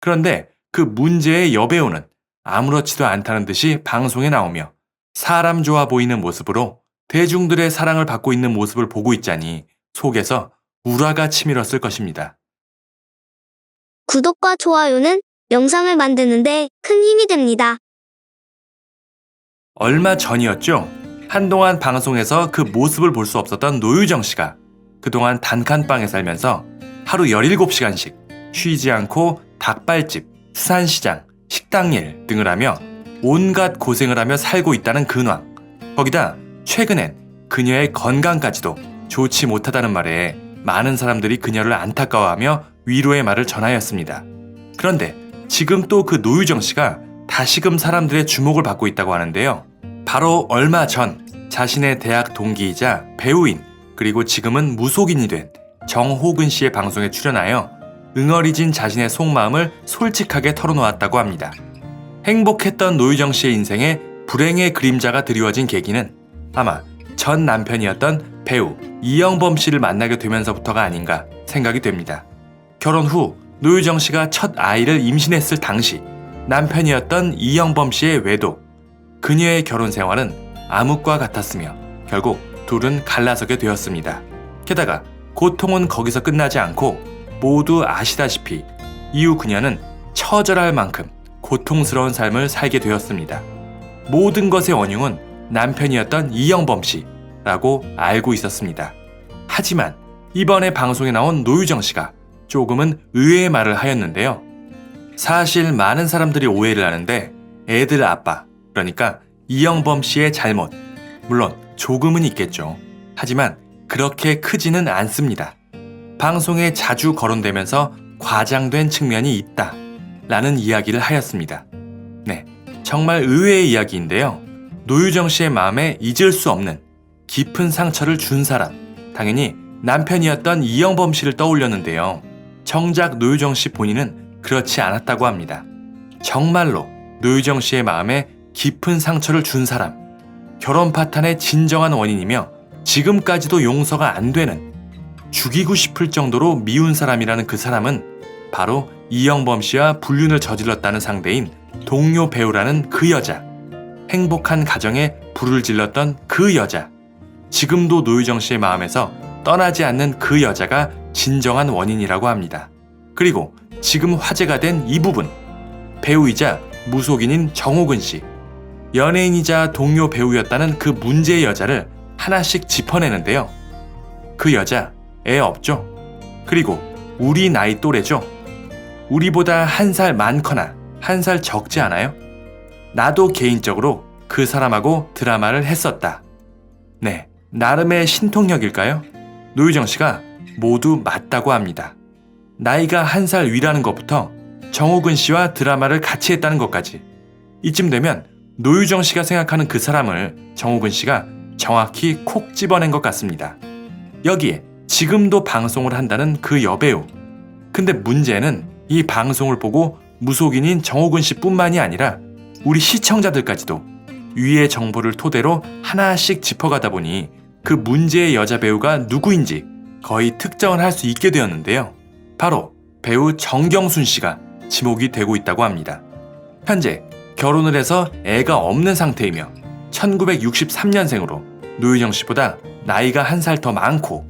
그런데 그 문제의 여배우는 아무렇지도 않다는 듯이 방송에 나오며 사람 좋아 보이는 모습으로 대중들의 사랑을 받고 있는 모습을 보고 있자니 속에서 우라가 치밀었을 것입니다. 구독과 좋아요는 영상을 만드는데 큰 힘이 됩니다. 얼마 전이었죠. 한동안 방송에서 그 모습을 볼 수 없었던 노유정 씨가 그동안 단칸방에 살면서 하루 17시간씩 쉬지 않고 닭발집, 수산시장, 식당일 등을 하며 온갖 고생을 하며 살고 있다는 근황. 거기다 최근엔 그녀의 건강까지도 좋지 못하다는 말에 많은 사람들이 그녀를 안타까워하며 위로의 말을 전하였습니다. 그런데 지금 또 그 노유정 씨가 다시금 사람들의 주목을 받고 있다고 하는데요. 바로 얼마 전 자신의 대학 동기이자 배우인 그리고 지금은 무속인이 된 정호근 씨의 방송에 출연하여 응어리진 자신의 속마음을 솔직하게 털어놓았다고 합니다. 행복했던 노유정 씨의 인생에 불행의 그림자가 드리워진 계기는 아마 전 남편이었던 배우 이영범 씨를 만나게 되면서부터가 아닌가 생각이 됩니다. 결혼 후 노유정 씨가 첫 아이를 임신했을 당시 남편이었던 이영범 씨의 외도 그녀의 결혼 생활은 암흑과 같았으며 결국 둘은 갈라서게 되었습니다. 게다가 고통은 거기서 끝나지 않고 모두 아시다시피 이후 그녀는 처절할 만큼 고통스러운 삶을 살게 되었습니다. 모든 것의 원흉은 남편이었던 이영범 씨라고 알고 있었습니다. 하지만 이번에 방송에 나온 노유정 씨가 조금은 의외의 말을 하였는데요. 사실 많은 사람들이 오해를 하는데 애들 아빠, 그러니까 이영범 씨의 잘못, 물론 조금은 있겠죠. 하지만 그렇게 크지는 않습니다. 방송에 자주 거론되면서 과장된 측면이 있다. 라는 이야기를 하였습니다. 네, 정말 의외의 이야기인데요. 노유정 씨의 마음에 잊을 수 없는 깊은 상처를 준 사람, 당연히 남편이었던 이영범 씨를 떠올렸는데요. 정작 노유정 씨 본인은 그렇지 않았다고 합니다. 정말로 노유정 씨의 마음에 깊은 상처를 준 사람, 결혼 파탄의 진정한 원인이며 지금까지도 용서가 안 되는 죽이고 싶을 정도로 미운 사람이라는 그 사람은 바로 이영범 씨와 불륜을 저질렀다는 상대인 동료 배우라는 그 여자. 행복한 가정에 불을 질렀던 그 여자. 지금도 노유정 씨의 마음에서 떠나지 않는 그 여자가 진정한 원인이라고 합니다. 그리고 지금 화제가 된 이 부분. 배우이자 무속인인 정호근 씨. 연예인이자 동료 배우였다는 그 문제의 여자를 하나씩 짚어내는데요. 그 여자, 애 없죠? 그리고 우리 나이 또래죠? 우리보다 한 살 많거나 한 살 적지 않아요? 나도 개인적으로 그 사람하고 드라마를 했었다. 네, 나름의 신통력일까요? 노유정 씨가 모두 맞다고 합니다. 나이가 한 살 위라는 것부터 정호근 씨와 드라마를 같이 했다는 것까지. 이쯤 되면 노유정 씨가 생각하는 그 사람을 정호근 씨가 정확히 콕 집어낸 것 같습니다. 여기에 지금도 방송을 한다는 그 여배우. 근데 문제는 이 방송을 보고 무속인인 정호근 씨뿐만이 아니라 우리 시청자들까지도 위의 정보를 토대로 하나씩 짚어가다 보니 그 문제의 여자 배우가 누구인지 거의 특정을 할 수 있게 되었는데요. 바로 배우 정경순 씨가 지목이 되고 있다고 합니다. 현재 결혼을 해서 애가 없는 상태이며 1963년생으로 노유정 씨보다 나이가 한 살 더 많고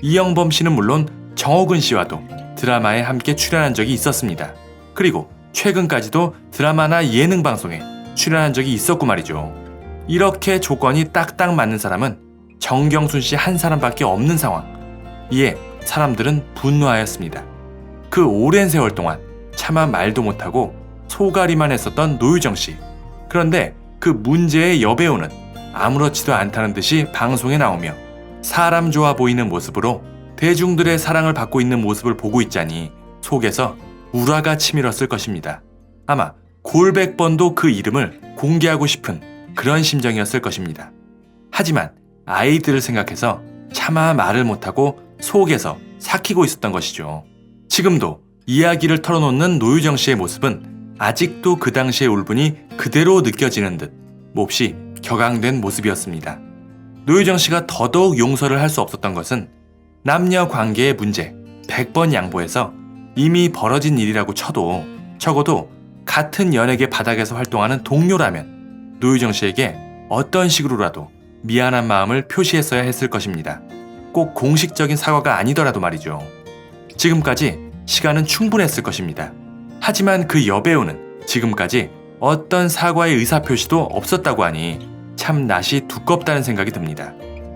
이영범 씨는 물론 정호근 씨와도 드라마에 함께 출연한 적이 있었습니다. 그리고 최근까지도 드라마나 예능 방송에 출연한 적이 있었고 말이죠. 이렇게 조건이 딱딱 맞는 사람은 정경순 씨 한 사람밖에 없는 상황. 이에 사람들은 분노하였습니다. 그 오랜 세월 동안 차마 말도 못하고 소가리만 했었던 노유정 씨. 그런데 그 문제의 여배우는 아무렇지도 않다는 듯이 방송에 나오며 사람 좋아 보이는 모습으로 대중들의 사랑을 받고 있는 모습을 보고 있자니 속에서 우라가 치밀었을 것입니다. 아마 골백 번도 그 이름을 공개하고 싶은 그런 심정이었을 것입니다. 하지만 아이들을 생각해서 차마 말을 못하고 속에서 삭히고 있었던 것이죠. 지금도 이야기를 털어놓는 노유정 씨의 모습은 아직도 그 당시의 울분이 그대로 느껴지는 듯 몹시 격앙된 모습이었습니다. 노유정 씨가 더더욱 용서를 할 수 없었던 것은 남녀 관계의 문제 100번 양보해서 이미 벌어진 일이라고 쳐도 적어도 같은 연예계 바닥에서 활동하는 동료라면 노유정 씨에게 어떤 식으로라도 미안한 마음을 표시했어야 했을 것입니다. 꼭 공식적인 사과가 아니더라도 말이죠. 지금까지 시간은 충분했을 것입니다. 하지만 그 여배우는 지금까지 어떤 사과의 의사표시도 없었다고 하니 참 낯이 두껍다는 생각이 듭니다.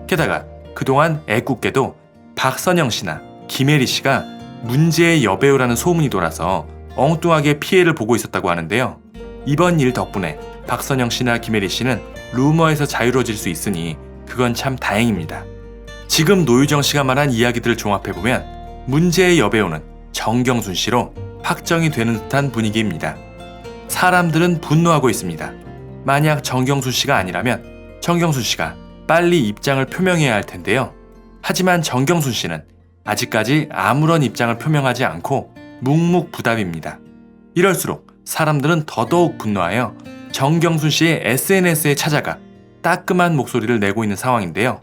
게다가 그동안 애꿎게도 박선영 씨나 김혜리 씨가 문제의 여배우라는 소문이 돌아서 엉뚱하게 피해를 보고 있었다고 하는데요. 이번 일 덕분에 박선영 씨나 김혜리 씨는 루머에서 자유로워질 수 있으니 그건 참 다행입니다. 지금 노유정 씨가 말한 이야기들을 종합해보면 문제의 여배우는 정경순 씨로 확정이 되는 듯한 분위기입니다. 사람들은 분노하고 있습니다. 만약 정경순 씨가 아니라면 정경순 씨가 빨리 입장을 표명해야 할 텐데요. 하지만 정경순 씨는 아직까지 아무런 입장을 표명하지 않고 묵묵부답입니다. 이럴수록 사람들은 더더욱 분노하여 정경순 씨의 SNS에 찾아가 따끔한 목소리를 내고 있는 상황인데요.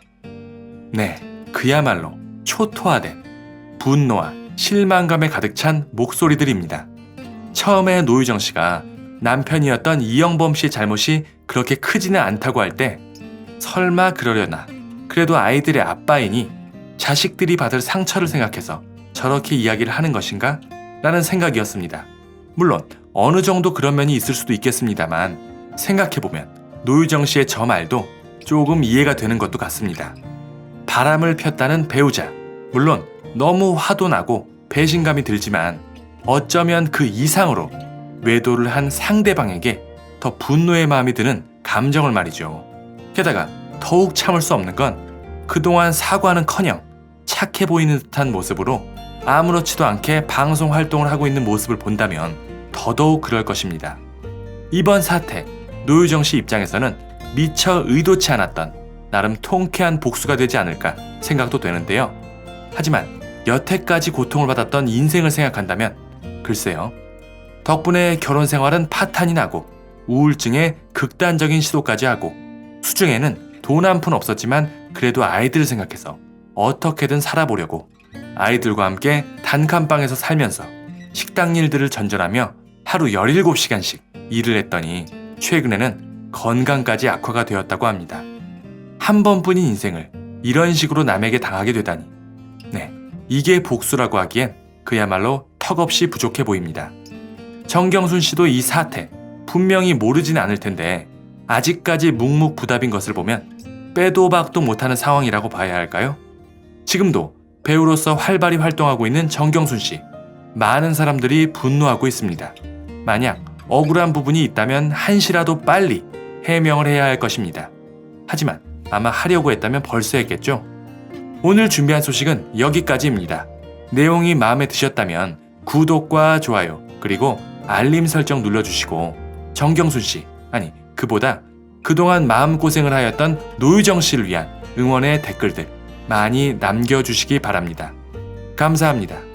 네, 그야말로 초토화된 분노와 실망감에 가득 찬 목소리들입니다. 처음에 노유정 씨가 남편이었던 이영범 씨의 잘못이 그렇게 크지는 않다고 할 때 설마 그러려나 그래도 아이들의 아빠이니 자식들이 받을 상처를 생각해서 저렇게 이야기를 하는 것인가? 라는 생각이었습니다. 물론 어느 정도 그런 면이 있을 수도 있겠습니다만 생각해보면 노유정 씨의 저 말도 조금 이해가 되는 것도 같습니다. 바람을 폈다는 배우자. 물론 너무 화도 나고 배신감이 들지만 어쩌면 그 이상으로 외도를 한 상대방에게 더 분노의 마음이 드는 감정을 말이죠. 게다가 더욱 참을 수 없는 건 그동안 사과는 커녕 착해 보이는 듯한 모습으로 아무렇지도 않게 방송 활동을 하고 있는 모습을 본다면 더더욱 그럴 것입니다. 이번 사태, 노유정 씨 입장에서는 미처 의도치 않았던 나름 통쾌한 복수가 되지 않을까 생각도 되는데요. 하지만 여태까지 고통을 받았던 인생을 생각한다면 글쎄요. 덕분에 결혼 생활은 파탄이 나고 우울증에 극단적인 시도까지 하고 수중에는 돈 한 푼 없었지만 그래도 아이들을 생각해서 어떻게든 살아보려고 아이들과 함께 단칸방에서 살면서 식당 일들을 전전하며 하루 17시간씩 일을 했더니 최근에는 건강까지 악화가 되었다고 합니다. 한 번뿐인 인생을 이런 식으로 남에게 당하게 되다니. 네, 이게 복수라고 하기엔 그야말로 턱없이 부족해 보입니다. 정경순 씨도 이 사태 분명히 모르진 않을 텐데 아직까지 묵묵부답인 것을 보면 빼도 박도 못하는 상황이라고 봐야 할까요? 지금도 배우로서 활발히 활동하고 있는 정경순 씨. 많은 사람들이 분노하고 있습니다. 만약 억울한 부분이 있다면 한시라도 빨리 해명을 해야 할 것입니다. 하지만 아마 하려고 했다면 벌써 했겠죠? 오늘 준비한 소식은 여기까지입니다. 내용이 마음에 드셨다면 구독과 좋아요, 그리고 알림 설정 눌러주시고 정경순 씨, 아니, 그보다 그동안 마음고생을 하였던 노유정 씨를 위한 응원의 댓글들 많이 남겨주시기 바랍니다. 감사합니다.